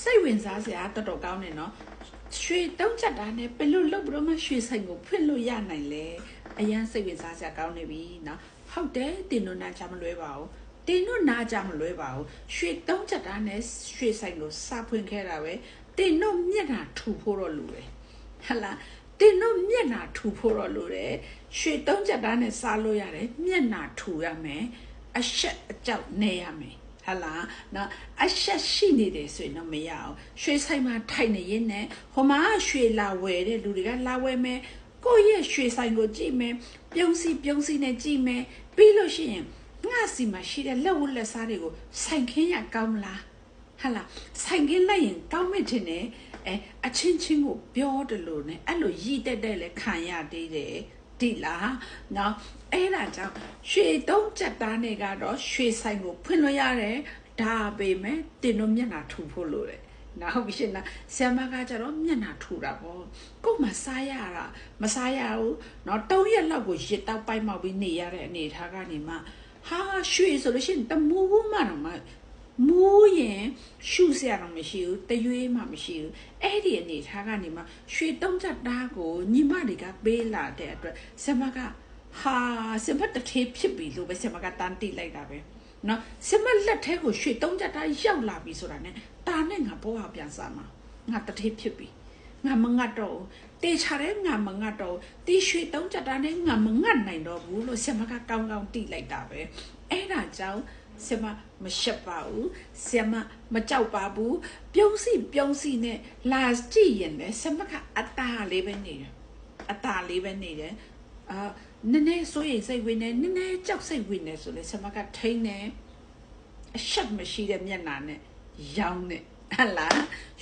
စိတ်ဝင်စားစရာတော်တော်ကောင်းတယ်နော်ရွှေတုံးချက်တာနဲ့ဘယ်လိုလုပ်ပြီးတော့မှရွှေဆိုင်ကိုဖွင့်လို့ရနိုင်လဲအရန်စိတ်ဝင်စားစရာကောင်းနေပြီနော်ဟုတ်တယ်တင်တို့နာချမလွဲပါဘူးတင်တို့နာကြမလွဲပါဘူးရွှေတုံးချက်တာနဲ့ရွှေဆိုင်ကိုစဖွင့်ခဲ့တာပဲတင်တို့မျက်နှာထူဖို့တော့လိုတယ်ဟလာတင်တို့မျက်နှာထူဖို့တော့လိုတယ်ရွှေတုံးချက်တာနဲ့စားလို့ရတယ်မျက်နှာထူရမယ်အဆက်အကြောက်နေရမယ် ဟလာနော်အဆက်ရှိနေတယ်ဆိုရင်တော့မရအောင်ရွှေဆိုင်မှာထိုင်နေရင်နဲ့ဟိုမှာရွှေလာဝယ်တဲ့လူတွေကလာဝယ်မယ်ကိုယ့်ရဲ့ရွှေဆိုင်ကိုကြည့်မယ်ပြုံးစီပြုံးစီနဲ့ကြည့်မယ်ပြီးလို့ရှိရင်ငါစီမှာရှိတဲ့လက်ဝတ်လက်စားတွေကိုဆိုင်ခင်းရကောင်းမလားဟလာဆိုင်ခင်းလိုက်ရင်ကောင်းမထင်တယ်အဲအချင်းချင်းကိုပြောတယ်လို့ ਨੇ အဲ့လိုရည်တက်တက်လဲခံရသေးတယ် တိလားနော်အဲ့ဒါကြောင့်ရွှေသုံးချက်သားတွေကတော့ရွှေဆိုင်ကိုဖွင့်လို့ရတယ်ဒါပေမဲ့တင်တို့မျက်နှာထူဖို့လို့တယ်နော်ဟုတ်ပြီရှင်လားဆ iam မကကျတော့မျက်နှာထူတာပေါ့ကို့မှာစားရတာမစားရဘူးเนาะ၃ရက်လောက်ကိုရစ်တောက်ပိုက်မောက်ပြီးနေရတဲ့အနေထားကနေမှဟာရွှေဆိုလို့ရှိရင်တမူးမှတော့မှ မူးရင်ရှုစရာတော့မရှိဘူးတရွေးမှမရှိဘူးအဲ့ဒီအနေထားကနေမှရွှေတုံးချက်တားကိုညီမတွေကပေးလာတဲ့အတွက်ဆ iam မကဟာဆ iam တထေးဖြစ်ပြီလို့ပဲဆ iam မကတန်းတိလိုက်တာပဲနော်ဆ iam မလက်ထဲကိုရွှေတုံးချက်တားရောက်လာပြီဆိုတာ ਨੇ တာနဲ့ငါဘဝပြန်စားမှာငါတထေးဖြစ်ပြီ ငါမငတ်တော့တေချာတဲ့ငါမငတ်တော့တီရွှေတုံးချက်တာနဲ့ငါမငတ်နိုင်တော့ဘူးလို့ဆ iam မကကောင်းကောင်းတိလိုက်တာပဲအဲ့ဒါကြောင့်ဆ iam မရှက်ပါဘူးဆ iam မကြောက်ပါဘူးပြုံးစီပြုံးစီနဲ့လာကြည့်ရင်လည်းဆ iam ကအတားလေးပဲနေတယ်အတားလေးပဲနေတယ်အာနည်းနည်းစိုးရိမ်စိတ်ဝင်နေနည်းနည်းကြောက်စိတ်ဝင်နေဆိုလေဆ iam ကထိန်းနေအရှက်မရှိတဲ့မျက်နှာနဲ့ရောင်းနေ ဟလာ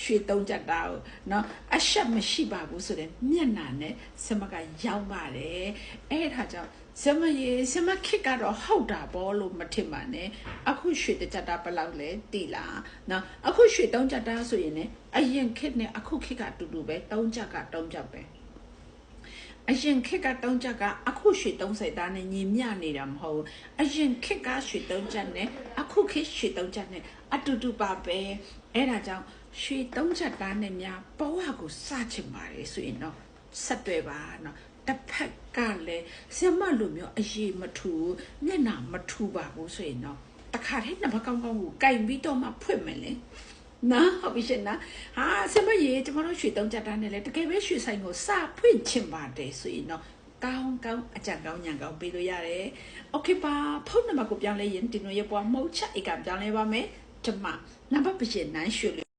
ရွှေတုံးကြတာကိုเนาะအရှက်မရှိပါဘူးဆိုတဲ့မျက်နှာနဲ့ဆ iam ကရောင်းပါတယ်အဲ့ဒါကြောင့်ဆမရေဆမခစ်ကတော့ဟုတ်တာဘောလို့မထင်ပါနဲ့အခုရွှေတကြတာဘယ်လောက်လဲတိလားနော်အခုရွှေတုံးကြတာဆိုရင်ねအရင်ခစ်နဲ့အခုခစ်ကအတူတူပဲတုံးကြကတုံးကြပဲအရင်ခစ်ကတုံးချက်ကအ ခုရွှေတုံးစိတ်သားနဲ့ညီမျှနေတာမဟုတ်ဘူးအရင်ခစ်ကရွှေတုံးချက်နဲ့အခုခစ်ရွှေတုံးချက်နဲ့အတူတူပါပဲအဲ့ဒါကြောင့်ရွှေတုံးချက်သားနဲ့များဘဝကိုစချင်ပါတယ်ဆိုရင်တော့ဆက်တွေ့ပါနော်တစ်ဖက်ကလည်းဆရာမလိုမျိုးအရေးမထူမျက်နှာမထူပါဘူးဆိုရင်တော့တခါတည်းနံပါတ်ကောင်းကောင်းကိုကင်ပြီးတော့မှဖွင့်မယ်လေနော်ဟုတ်ပြီရှင်နော်ဟာဆရာမရေကျမတို့ရွှေတုံးကြတာနဲ့လေတကယ်ပဲရွှေဆိုင်ကိုစဖွင့်ချင်ပါတယ်ဆိုရင်တော့ ကောင်းကောင်းအကြံကောင်းညံကောင်းပေးလို့ရတယ်။ Okay ပါဖုန်းနံပါတ်ကိုပြောင်းလဲရင်တင်လို့ရပွားမဟုတ်ချအိတ်ကပြောင်းလဲပါမယ်။ဒီမှာနံပါတ်ပရှင်နိုင်ရွှေလွ